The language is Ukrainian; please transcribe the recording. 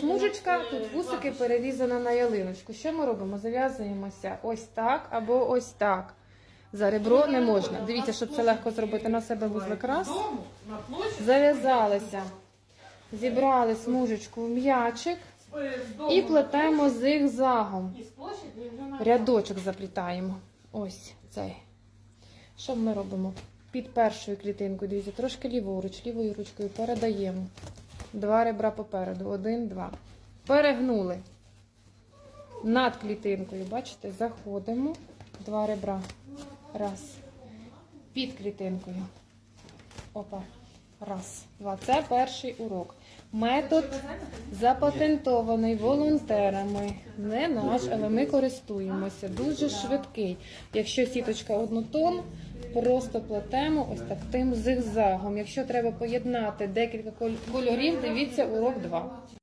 смужечка, тут вусики перерізана на ялиночку. Що ми робимо? Зав'язуємося ось так або ось так. За ребро не можна. Дивіться, щоб це легко зробити на себе вузлик раз. Зав'язалися. Зібрали смужечку в м'ячик дому і плетемо зигзагом. Рядочок заплітаємо. Ось цей. Що ми робимо? Під першою клітинкою, дивіться, трошки ліворуч, лівою ручкою передаємо. Два ребра попереду. Один, два. Перегнули. Над клітинкою, бачите, заходимо. Два ребра. Раз. Під клітинкою. Опа. Раз, два. Це перший урок. Метод запатентований волонтерами. Не наш, але ми користуємося. Дуже швидкий. Якщо сіточка однотон, просто плетемо ось таким зигзагом. Якщо треба поєднати декілька кольорів, дивіться урок 2.